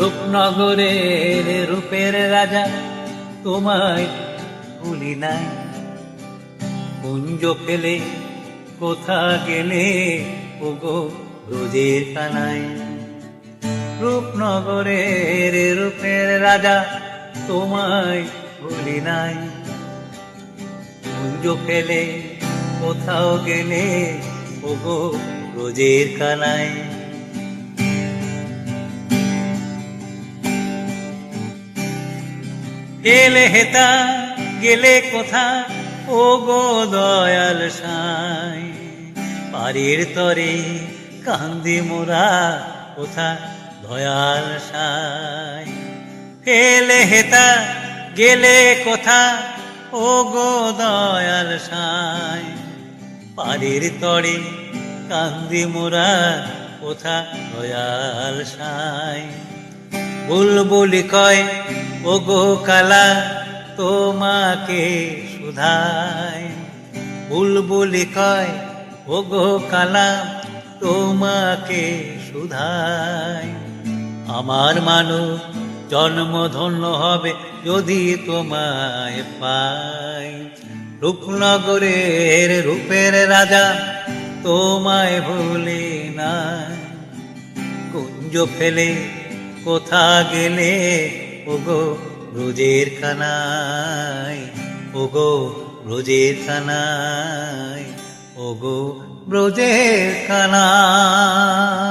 রূপনগরের রূপের রাজা তোমায় ভুলি নাই। কুঞ্জ ফেলে কোথা গেলে? ওগো রোজের কানায় রূপনগরের রূপের রাজা তোমায় ভুলি নাই। কুঞ্জ ফেলে কোথাও গেলে? ওগো, রোজের কানায় এলে হেতা, গেলে কোথা? ও গো দয়াল সাই, বাড়ির তরে কান্দি মোরা কোথা? দয়াল সাই এলে হেতা, গেলে কোথা? ও গো দয়াল সাই, বাড়ির তরে কান্দি মোরা কোথা? দয়াল সাই, বুলবুলি কয় ও গো কালা, তোমাকে সুধায় বুলবুলি কয় ও গো কালা, তোমাকে সুধায় আমার মানুষ জন্ম ধন্য হবে যদি তোমায় পাই। রূপনগরের রূপের রাজা তোমায় ভুলে না কুঞ্জ ফেলে কোথা গেলে ওগো রোজের খানায় ওগো রোজের খানায় ওগো রোজের খানায়।